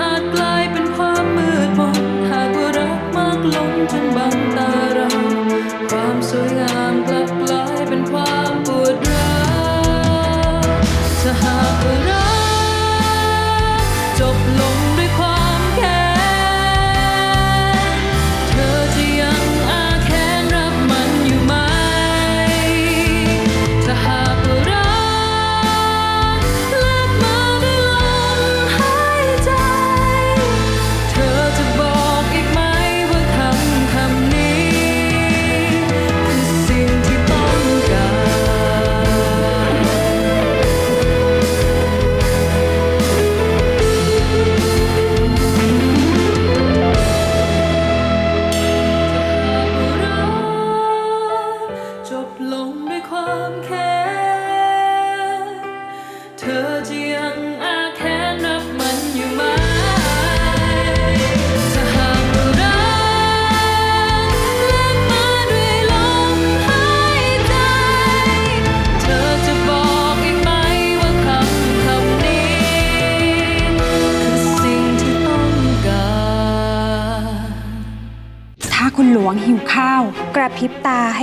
อาจกลายเป็นความมืดมนหากว่ารักมากล้นจนบังตาเราความสวยงาม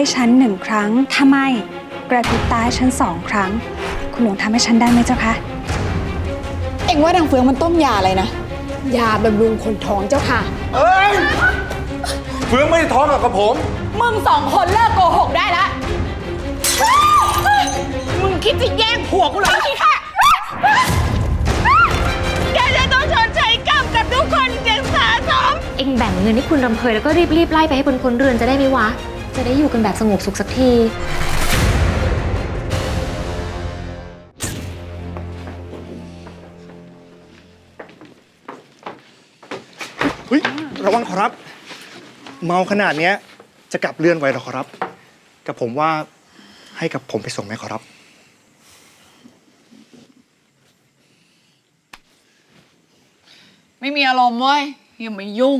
ให้ฉันหนึ่งครั้ง ถ้าไม่กระพริบตาให้ฉันสองครั้ง คุณหลวงทำให้ฉันได้ไหมเจ้าคะ เอ็งว่าดังเฟืองมันต้มยาอะไรนะ ยาบำรุงคนท้องเจ้าค่ะ เอ้ยเฟืองไม่ได้ท้องกับกับผม มึงสองคนเลิกโกหกได้แล้วมึงคิดจะแย่งผัวกูเหรอพี่ค่ะแกจะต้องชดใช้กรรมกับทุกคนอย่างสาสม เอ็งแบ่งเงินให้คุณรำเพยแล้วก็รีบรีบๆไล่ไปให้พ้นพ้นๆเรือนจะได้ไหมวะ จะได้อยู่กันแบบสงบสุขสักที เฮ้ยระวังขอรับ เมาขนาดเนี้ยจะกลับเรือนไหวหรอขอรับ กับผมว่าให้กับผมไปส่งไหมขอรับ ไม่มีอารมณ์เว้ยอย่ามายุ่ง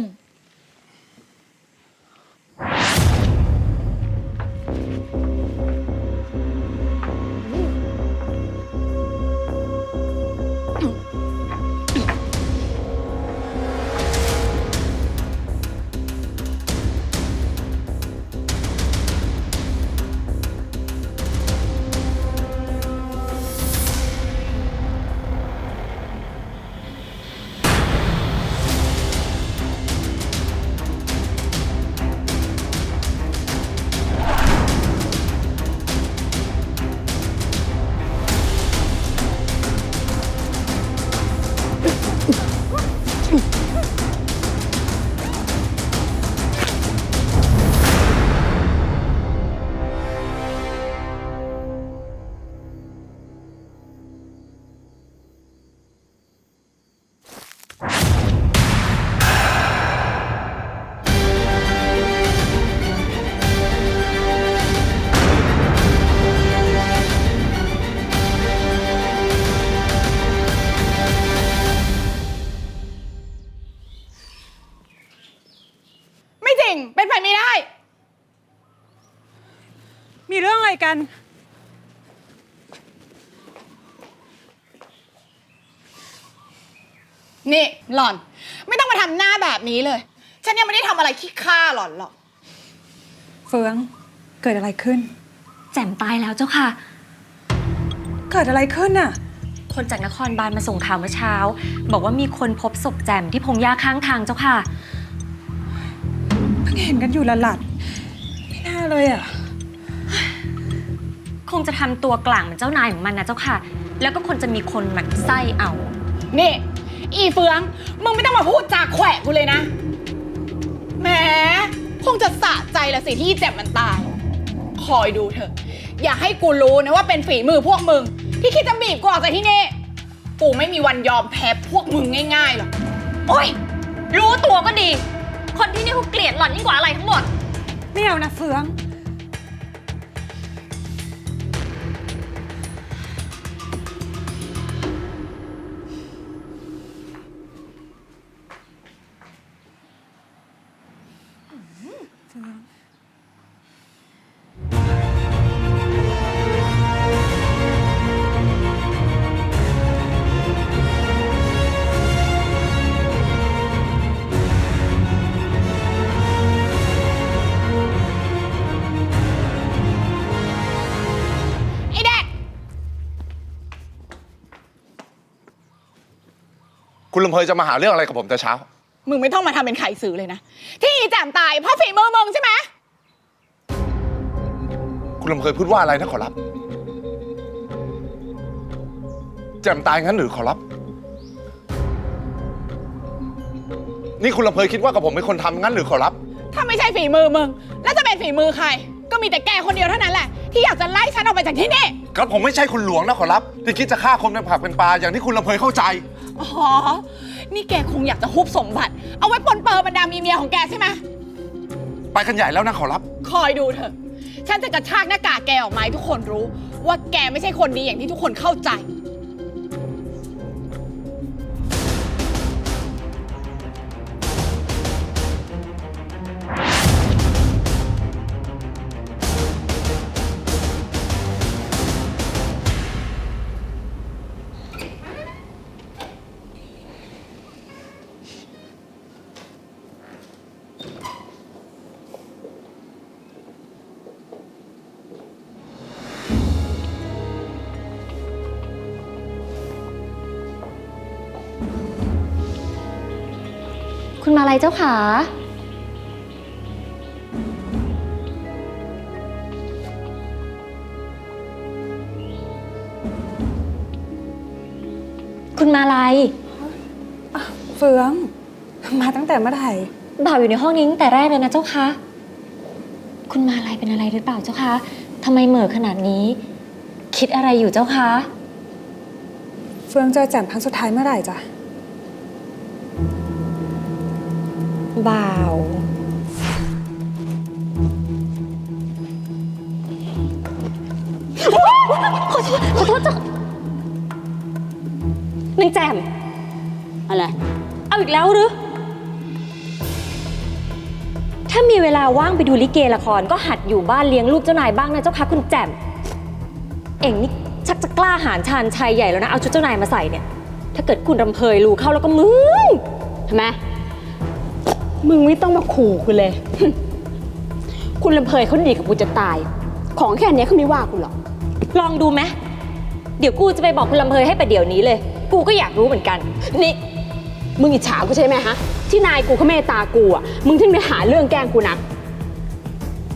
นี่หล่อน ไม่ต้องมาทำหน้าแบบนี้เลย ฉันยังไม่ได้ทำอะไรขี้ข้าหล่อนหรอก เฟืองเกิดอะไรขึ้น แจ่มตายแล้วเจ้าค่ะ เกิดอะไรขึ้นน่ะ คนจากนครบาลมาส่งข่าวเมื่อเช้า บอกว่ามีคนพบศพแจ่มที่พงหญ้าข้างทางเจ้าค่ะ เพิ่งเห็นกันอยู่ละหลัดไม่น่าเลยอะ คงจะทำตัวกลางเหมือนเจ้านายของมันนะเจ้าค่ะ แล้วก็คนจะมีคนหมั่นไส้เอา นี่ อีเฟือง มึงไม่ต้องมาพูดจาแขวะกูเลยนะ แหม คงจะสะใจละสิที่อีแจ่มมันตาย คอยดูเถอะ อย่าให้กูรู้นะว่าเป็นฝีมือพวกมึง ที่คิดจะบีบกูออกจากที่นี่ กูไม่มีวันยอมแพ้พวกมึงง่ายๆหรอก โอ๊ย รู้ตัวก็ดี คนที่นี่เขาเกลียดหล่อนยิ่งกว่าอะไรทั้งหมด ไม่เอานะเฟืองำเพยจะมาหาเรื่องอะไรกับผมแต่เช้า มึงไม่ต้องมาทำเป็นไข่สื่อเลยนะ ที่อีแจ่มตายเพราะฝีมือมึงใช่ไหมคุณลำเพยพูดว่าอะไรนะขอรับ แจ่มตายงั้นหรือขอรับ นี่คุณลำเพยคิดว่ากับผมเป็นคนทำงั้นหรือขอรับ ถ้าไม่ใช่ฝีมือมึง แล้วจะเป็นฝีมือใคร ก็มีแต่แกคนเดียวเท่านั้นแหละ ที่อยากจะไล่ฉันออกไปจากที่นี่ครับผมไม่ใช่คุณหลวงนะขอรับ ที่คิดจะฆ่าคนเป็นผักเป็นปลาอย่างที่คุณลำเพยเข้าใจ อ๋อ นี่แกคงอยากจะฮุบสมบัติ เอาไว้ปนเปื้อนบรรดามีเมียของแกใช่ไหม ไปกันใหญ่แล้วนะขอรับ คอยดูเถอะ ฉันจะกระชากหน้ากากแกออกมาให้ทุกคนรู้ ว่าแกไม่ใช่คนดีอย่างที่ทุกคนเข้าใจ คุณมาลัยเจ้าขาคุณมาลัยเฟืองมาตั้งแต่เมื่อไหร่บ่าวอยู่ในห้องนี้ตั้งแต่แรกเลยนะเจ้าคะ คุณมาลัยเป็นอะไรหรือเปล่าเจ้าคะทำไมเหม่อขนาดนี้ คิดอะไรอยู่เจ้าคะ เฟืองเจอแจ่มครั้งสุดท้ายเมื่อไหร่จ้ะ บ่าว ขอโทษขอโทษจ้ะนางแจม อะไร เอาอีกแล้วหรือ ถ้ามีเวลาว่างไปดูลิเกละครก็หัดอยู่บ้านเลี้ยงลูกเจ้านายบ้างนะเจ้าคะคุณแจม เอ็งนี่ชักจะกล้าหาญชาญชัยใหญ่แล้วนะ เอาชุดเจ้านายมาใส่เนี่ย ถ้าเกิดคุณรำเพยรู้เข้าแล้วก็มึง ทำไม มึงไม่ต้องมาขู่คุณเลย คุณลำเพยเขาดีกับกูจะตาย ของแค่เนี้ยเขาไม่ว่ากูหรอก ลองดูไหมเดี๋ยวกูจะไปบอกคุณลำเพยให้ประเดี๋ยวนี้เลย กูก็อยากรู้เหมือนกัน นี่ มึงอิจฉากูใช่ไหมฮะ ที่นายกูเขาเมตตากูอะ มึงถึงไปหาเรื่องแกล้งกูนัก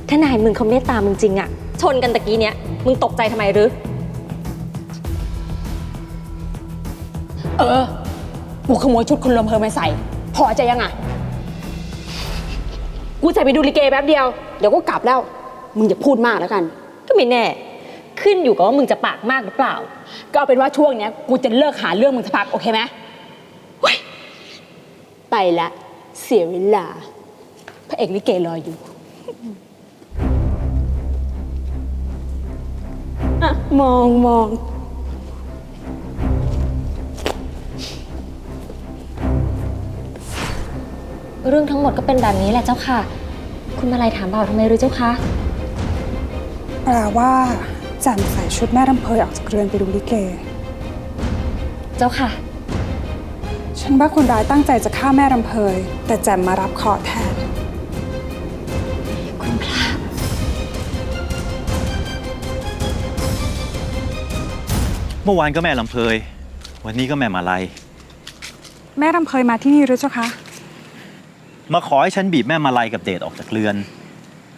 ถ้านายมึงเขาเมตตามึงจริงอะชนกันตะกี้เนี้ย มึงตกใจทำไมหรือ เออ กูขโมยชุดคุณลำเพยมาใส่ พอใจยังอะ กูจะไปดูลิเกแป๊บเดียว เดี๋ยวก็กลับแล้ว มึงอย่าพูดมากแล้วกัน ก็ไม่แน่ ขึ้นอยู่กับว่ามึงจะปากมากหรือเปล่า ก็เอาเป็นว่าช่วงเนี้ยกูจะเลิกหาเรื่องมึงสักพักโอเคไหมเว้ยไปละเสียเวลา พระเอกลิเกรออยู่อะมองมอง เรื่องทั้งหมดก็เป็นแบบนี้แหละเจ้าค่ะ คุณมาลัยถามบ่าวทำไมหรือเจ้าคะแปลว่าแจ่มใส่ชุดแม่รำเพยออกจากเรือนไปดูลิเก เจ้าค่ะ ฉันว่าคนร้ายตั้งใจจะฆ่าแม่รำเพย แต่แจ่มมารับเคราะห์แทน คุณพระเมื่อวานก็แม่ลำเพย วันนี้ก็แม่มาลัย แม่รำเพยมาที่นี่หรือเจ้าคะ มาขอให้ฉันบีบแม่มาลัยกับเดชออกจากเรือน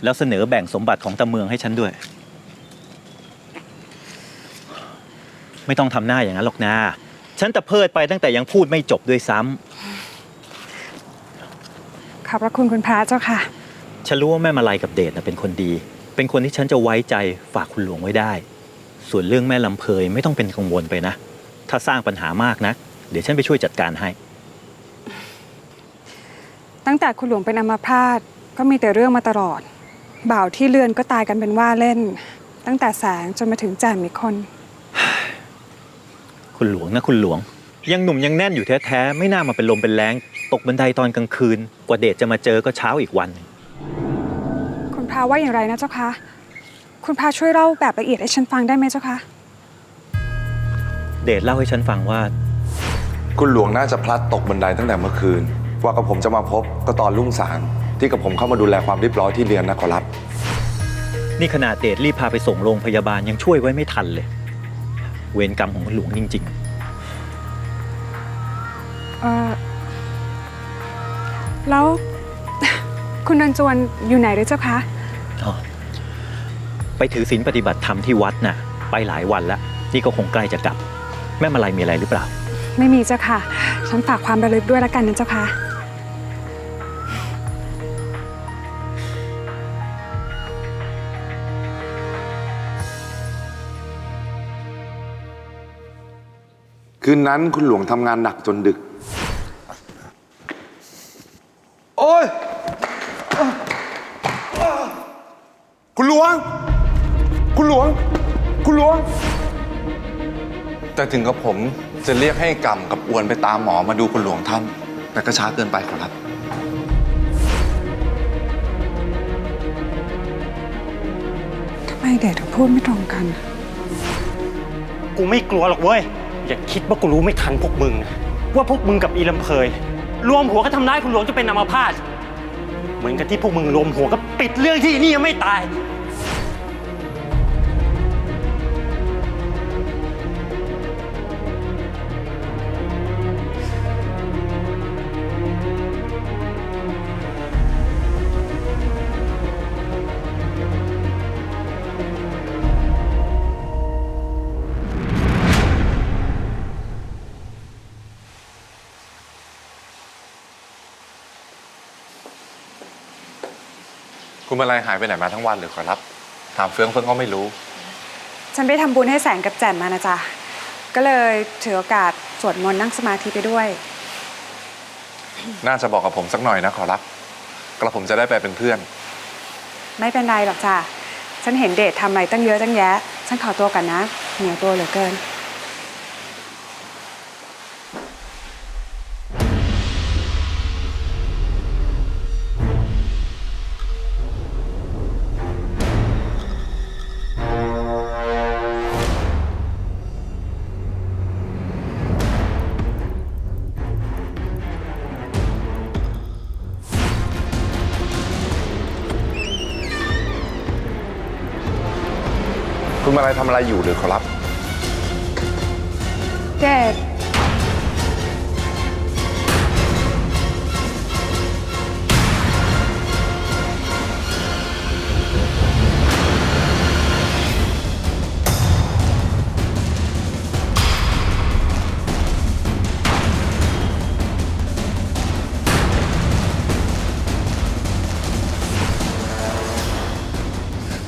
แล้วเสนอแบ่งสมบัติของตาเมืองให้ฉันด้วย ไม่ต้องทำหน้าอย่างนั้นหรอกนะฉันตะเพิดไปตั้งแต่ยังพูดไม่จบด้วยซ้ำขอบพระคุณคุณพระเจ้าค่ะฉันรู้ว่าแม่มาลัยกับเดชน่ะเป็นคนดี เป็นคนที่ฉันจะไว้ใจฝากคุณหลวงไว้ได้ ส่วนเรื่องแม่ลำเพยไม่ต้องเป็นกังวลไปนะ ถ้าสร้างปัญหามากนะเดี๋ยวฉันไปช่วยจัดการให้ ตั้งแต่คุณหลวงเป็นอัมพาตก็มีแต่เรื่องมาตลอด บ่าวที่เรือนก็ตายกันเป็นว่าเล่น ตั้งแต่แสงจนมาถึงแจ่มอีกคน คุณหลวงนะคุณหลวง ยังหนุ่มยังแน่นอยู่แท้ๆ ไม่น่ามาเป็นลมเป็นแรง ตกบันไดตอนกลางคืน กว่าเดชจะมาเจอก็เช้าอีกวันหนึ่งคุณพระว่าอย่างไรนะเจ้าคะ คุณพระช่วยเล่าแบบละเอียดให้ฉันฟังได้ไหมเจ้าคะ เดชเล่าให้ฉันฟังว่า คุณหลวงน่าจะพลัดตกบันไดตั้งแต่เมื่อคืนก ว่ากับผมจะมาพบก็ตอนรุ่งสาง ที่กับผมเข้ามาดูแลความเรียบร้อยที่เรียนนะขอรับ นี่ขนาดเดชรีบพาไปส่งโรงพยาบาลยังช่วยไว้ไม่ทันเลย เวรกรรมของคุณหลวงจริง เออแล้ว คุณนันจวนอยู่ไหนด้วยเจ้าคะ ๆอ๋อไปถือศีลปฏิบัติธรรมที่วัดน่ะ ไปหลายวันแล้ว นี่ก็คงใกล้จะกลับ แม่มาลัยมีอะไรหรือเปล่า ไม่มีเจ้าค่ะ ฉันฝากความระลึกด้วยละกันนะเจ้าค่ะ คืนนั้นคุณหลวงทำงานหนักจนดึก โอ้ย คุณหลวง คุณหลวง คุณหลวง แต่ถึงกับผม จะเรียกให้กรรมกับอวนไปตามหมอมาดูคุณหลวงท่าน แต่ก็ช้าเกินไปขอรับ ทำไมเด็กถึงพูดไม่ตรงกัน กูไม่กลัวหรอกเว้ย อย่าคิดว่ากูรู้ไม่ทันพวกมึงนะว่าพวกมึงกับอีลำเพยรวมหัวก็ทำร้ายคุณหลวงจนเป็นอัมพาตเหมือนกับที่พวกมึงรวมหัวก็ปิดเรื่องที่นี่ยังไม่ตาย มาลายหายไปไหนมาทั้งวันหรือขอรับ ถามเฟืองเฟืองก็ไม่รู้ ฉันไปทำบุญให้แสงกับแจ่มมานะจ๊ะ ก็เลยถือโอกาสสวดมนต์นั่งสมาธิไปด้วย น่าจะบอกกับผมสักหน่อยนะขอรับกระผมจะได้ไปเป็นเพื่อน ไม่เป็นไรหรอกจ้ะ ฉันเห็นเดททำอะไรตั้งเยอะตั้งแยะ ฉันขอตัวกันนะเหนียวตัวเหลือเกิน ทำอะไรอยู่หรือขอรับเด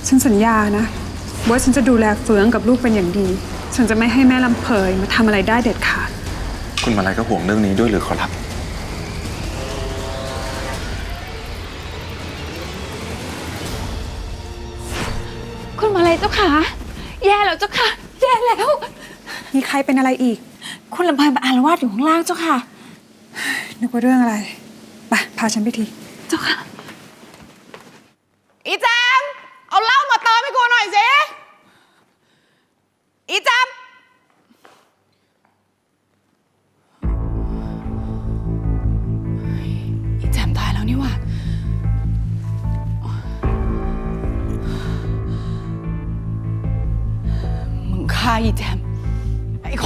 ฉันสัญญานะ ว่าฉันจะดูแลเฟืองกับลูกเป็นอย่างดี ฉันจะไม่ให้แม่ลำเพยมาทำอะไรได้เด็ดขาด คุณมาลายก็ห่วงเรื่องนี้ด้วยหรือขอรับ คุณมาเลยเจ้าค่ะ แย่แล้วเจ้าค่ะ แย่แล้ว มีใครเป็นอะไรอีก คุณลำพายมาอารวาสอยู่ข้างล่างเจ้าค่ะ นึกว่าเรื่องอะไร ไป พาฉันไปที เจ้าค่ะ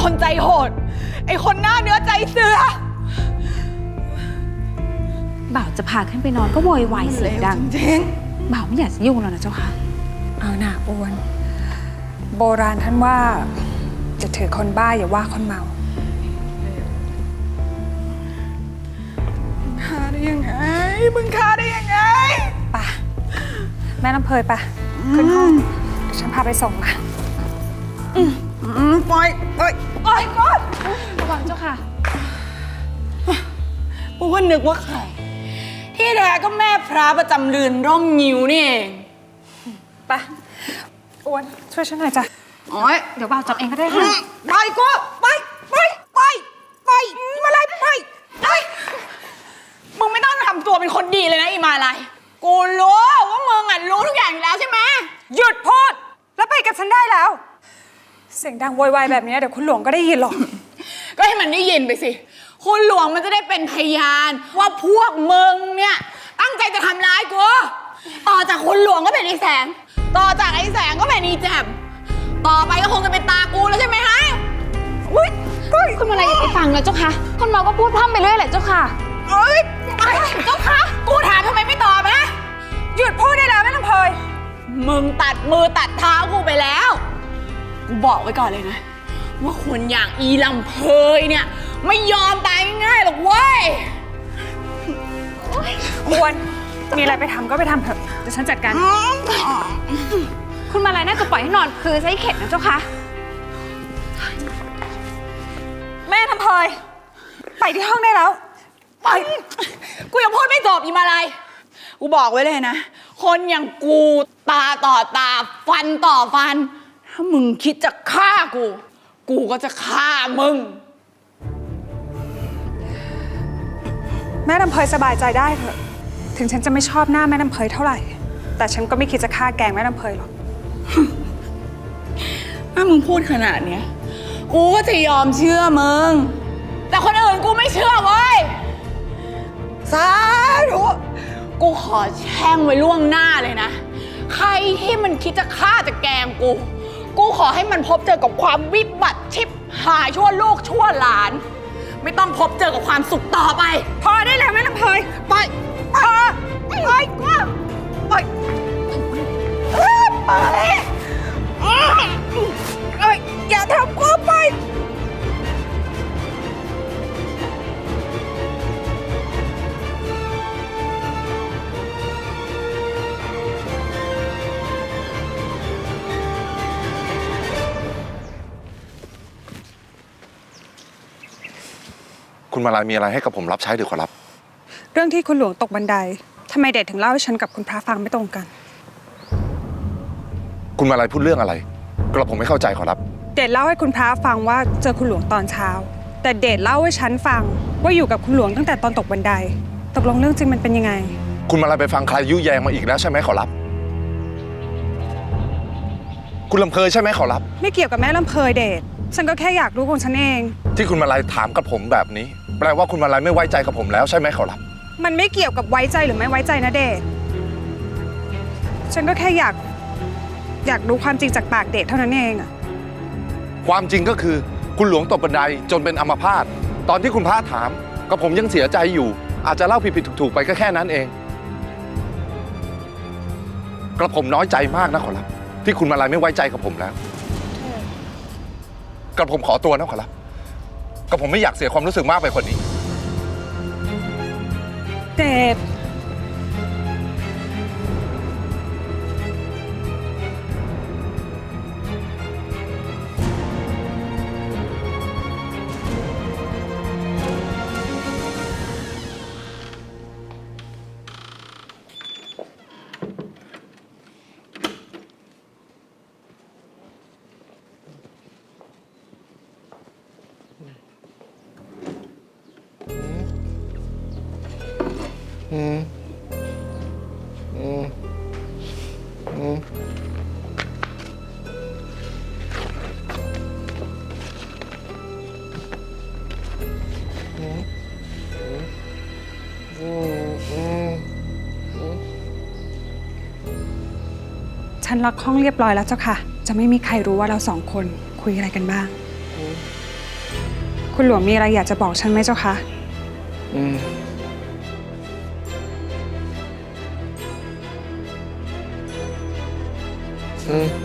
คนใจโหด ไอ้คนหน้าเนื้อใจเสือ บ่าวจะพาขึ้นไปนอนก็โวยวายเสียงดังจริงบ่าวไม่อยากจะยุ่งแล้วนะเจ้าค่ะ เอาหน่าอ้วน โบราณท่านว่า จะถือคนบ้าอย่าว่าคนเมาฆ่าได้ยังไงนี่มึงฆ่าได้ยังไงป่ะ แม่ลำเพยป่ะ ขึ้นห้องเดี๋ยวฉันพาไปส่งนะปล่อยปล่อยปล่อย ก่อนระวังเจ้าค่ะกูก็นึกว่าใคร ที่แท้ก็แม่พระประจำเรือนร่มงิ้วนี่เองป่ะอ้วนช่วยฉันหน่อยจ้ะโอ้ยเดี๋ยวบ่าวจับเองก็ได้ค่ะ ไปกูไปไปไปไปมาไล่ไปไปมึงไม่ต้องทำตัวเป็นคนดีเลยนะอีมาลายกูรู้ว่ามึงอะรู้ทุกอย่างอยู่แล้วใช่ไหมหยุดพูดแล้วไปกับฉันได้แล้ว เสียงดังโวยวายแบบนี้เดี๋ยวคุณหลวงก็ได้ยินหรอก ก็ให้มันได้ยินไปสิ คุณหลวงมันจะได้เป็นพยานว่าพวกมึงเนี่ย ตั้งใจจะทำร้ายกู ต่อจากคุณหลวงก็เป็นไอ้แสง ต่อจากไอ้แสงก็เป็นอีแจมต่อไปก็คงจะเป็นตากูแล้วใช่ไหมฮะ อุ้ยก้อยคุณมาอะไรอย่าไปฟังนะเจ้าค่ะคนเมาก็พูดพร่ำไปเรื่อยแหละเจ้าค่ะเอ้ยไอ้เจ้าคะกูถามทำไมไม่ตอบนะ หยุดพูดได้แล้วแม่ลำเพยมึงตัดมือตัดเท้ากูไปแล้ว กูบอกไว้ก่อนเลยนะ ว่าคนอย่างอีลำเพยเนี่ย ไม่ยอมตายง่ายๆหรอกเว้ย ควรมีอะไรไปทำก็ไปทำเถอะเดี๋ยวฉันจัดการ คุณมาอะไรน่าจะปล่อยให้นอนคือใช้เข็ดนะเจ้าค่ะแม่ลำเพยไปที่ห้องได้แล้ว ไป กูยังพูดไม่จบอีมาลายกูบอกไว้เลยนะ คนอย่างกูตาต่อตาฟันต่อฟัน ถ้ามึงคิดจะฆ่ากู กูก็จะฆ่ามึง แม่ลำเพยสบายใจได้เถอะ ถึงฉันจะไม่ชอบหน้าแม่ลำเพยเท่าไหร่ แต่ฉันก็ไม่คิดจะฆ่าแกล้งแม่ลำเพยหรอก ถ้ามึงพูดขนาดเนี้ย กูก็จะยอมเชื่อมึง แต่คนอื่นกูไม่เชื่อเว้ย สาธุกูขอแช่งไว้ล่วงหน้าเลยนะ ใครที่มันคิดจะฆ่าจะแกล้งกู กูขอให้มันพบเจอกับความวิบัติชิบหายชั่วลูกชั่วหลาน ไม่ต้องพบเจอกับความสุขต่อไป พอได้แล้วแม่ลำเพยไปไปไปกูไป มาลายมีอะไรให้กับผมรับใช้หรือขอรับ เรื่องที่คุณหลวงตกบันไดทำไมเดชถึงเล่าให้ฉันกับคุณพระฟังไม่ตรงกัน คุณมาลายพูดเรื่องอะไร กระผมไม่เข้าใจขอรับ เดชเล่าให้คุณพระฟังว่าเจอคุณหลวงตอนเช้า แต่เดชเล่าให้ฉันฟังว่าอยู่กับคุณหลวงตั้งแต่ตอนตกบันได ตกลงเรื่องจริงมันเป็นยังไง คุณมาลายไปฟังใครยุแยงมาอีกแล้วใช่ไหมขอรับ คุณลำเพยใช่ไหมขอรับ ไม่เกี่ยวกับแม่ลำเพยเดชฉันก็แค่อยากรู้ของฉันเอง ที่คุณมาลายถามกับผมแบบนี้ แปลว่าคุณมาลายไม่ไว้ใจกับผมแล้วใช่ไหมขอรับ มันไม่เกี่ยวกับไว้ใจหรือไม่ไว้ใจนะเดชฉันก็แค่อยาก อยากรู้ความจริงจากปากเดชเท่านั้นเองอะความจริงก็คือคุณหลวงตกบันไดจนเป็นอัมพาตตอนที่คุณพระถามก็ผมยังเสียใจอยู่ อาจจะเล่าผิดๆถูกๆไปก็แค่นั้นเอง กระผมน้อยใจมากนะขอรับ ที่คุณมาลายไม่ไว้ใจกับผมแล้ว กระผมขอตัวนะขอรับ ก็ผมไม่อยากเสียความรู้สึกมากไปกว่านี้ เจ็บ ฉันล็อกห้องเรียบร้อยแล้วเจ้าค่ะ จะไม่มีใครรู้ว่าเราสองคนคุยอะไรกันบ้าง คุณหลวงมีอะไรอยากจะบอกฉันไหมเจ้าคะอืมอืม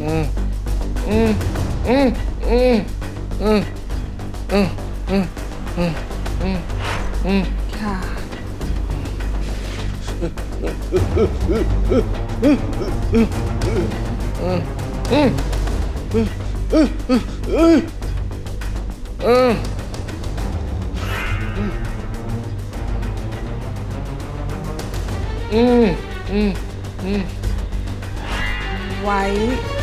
อย่าไว้อย่าไว้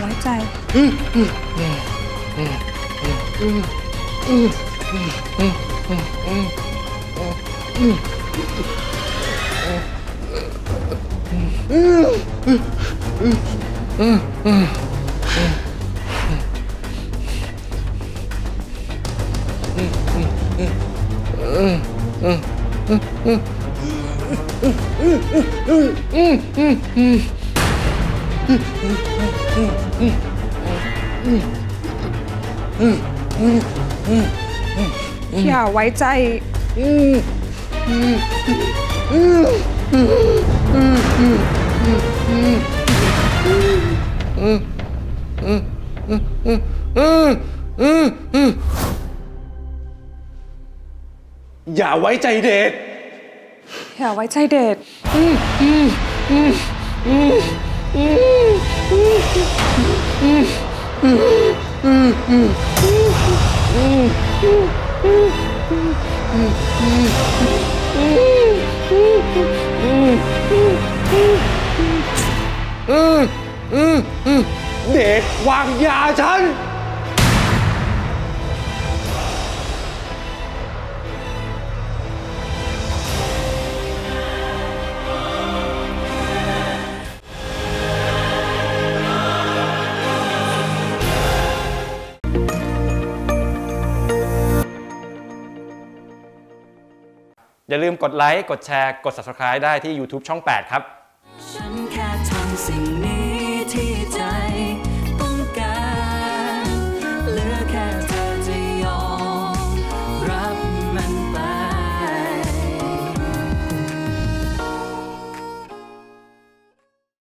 ไว้ใจ อย่าไว้ใจ อย่าไว้ใจเดช อย่าไว้ใจเดช เด็กวางยาฉัน อย่าลืมกดไลค์กดแชร์กด subscribe ได้ที่ YouTube ช่อง 8 ครับ